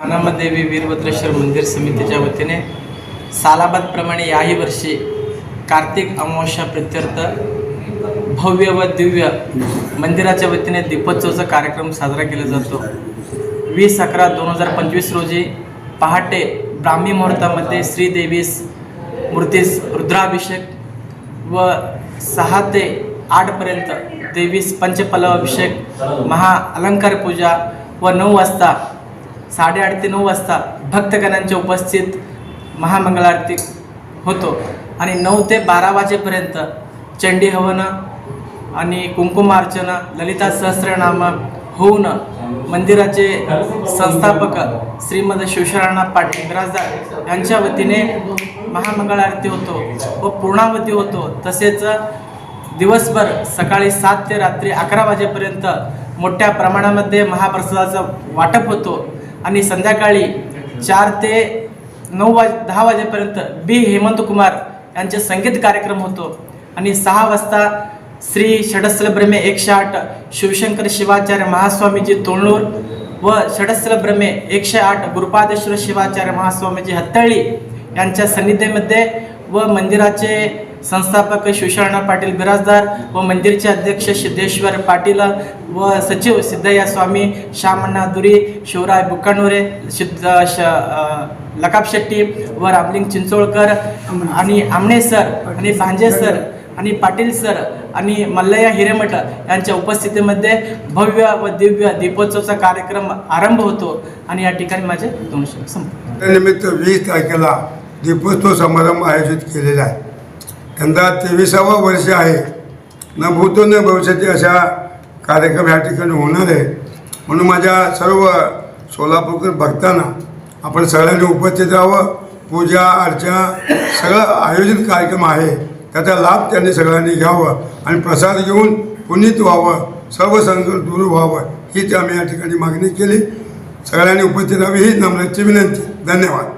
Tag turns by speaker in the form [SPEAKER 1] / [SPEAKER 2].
[SPEAKER 1] अनामदेवी वीरभद्रेश्वर मंदिर समितीच्या वतीने सालाबादप्रमाणे याही वर्षी कार्तिक अमावस्या प्रत्यर्थ भव्य व दिव्य मंदिराच्या वतीने दीपोत्सवचा कार्यक्रम साजरा केला जातो. वीस अकरा दोन हजार पंचवीस रोजी पहाटे ब्राह्मी मुहूर्तामध्ये श्रीदेवीस मूर्तीस रुद्राभिषेक व सहा ते आठपर्यंत देवीस पंचपलव अभिषेक महा अलंकार पूजा व नऊ वाजता साडेआठ ते नऊ वाजता भक्तगणांच्या उपस्थित महामंगळारती होतो. आणि नऊ ते बारा वाजेपर्यंत चंडी हवन आणि कुंकुमार्चना ललिता सहस्रनाम होऊन मंदिराचे संस्थापक श्रीमद शिवशरणा पाटील बिराजदार यांच्या वतीने महामंगळ आरती होतो व पूर्णावती होतो. तसेच दिवसभर सकाळी सात ते रात्री अकरा वाजेपर्यंत मोठ्या प्रमाणामध्ये महाप्रसादाचं वाटप होतो. आणि संध्याकाळी चार ते नऊ वाज दहा वाजेपर्यंत बी हेमंत कुमार यांचे संगीत कार्यक्रम होतो. आणि सहा वाजता श्री षडस्थल ब्रह्मे एकशे आठ शिवशंकर शिवाचार्य महास्वामीजी तोंडूर व षडस्थल ब्रह्मे एकशे आठ गुरुपादेश्वर शिवाचार्य महास्वामीजी हत्तळी यांच्या सन्निधीमध्ये व मंदिराचे संस्थापक शिवशरणा पाटील बिराजदार व मंदिरचे अध्यक्ष सिद्धेश्वर पाटील व सचिव सिद्धय्या स्वामी श्यामण्णा दुरी शिवराय बुकानोरे सिद्ध श लकाप शेट्टी व रामलिंग चिंचोळकर आणि आमणे सर आणि भांजे सर आणि पाटील सर आणि मल्लया हिरेमठ यांच्या उपस्थितीमध्ये भव्य व दिव्य दीपोत्सवचा कार्यक्रम आरंभ होतो आणि या ठिकाणी माझे दोनशे शब्द संपतात
[SPEAKER 2] वीस तारखेला दीपोत्सव समारंभ आयोजित केलेला आहे. यंदा तेविसावं वर्ष आहे. न भूतो न भविष्याचे अशा कार्यक्रम या ठिकाणी होणार आहे. म्हणून माझ्या सर्व सोलापूरकर भक्तांना आपण सगळ्यांनी उपस्थित राहावं. पूजा अर्चा सगळं आयोजित कार्यक्रम आहे. त्याचा लाभ त्यांनी सगळ्यांनी घ्यावं आणि प्रसाद घेऊन पुनीत व्हावं. सर्व संकट दूर व्हावं. हीच आम्ही या ठिकाणी मागणी केली. सगळ्यांनी उपस्थित राहावी. ही नम्राची विनंती. धन्यवाद.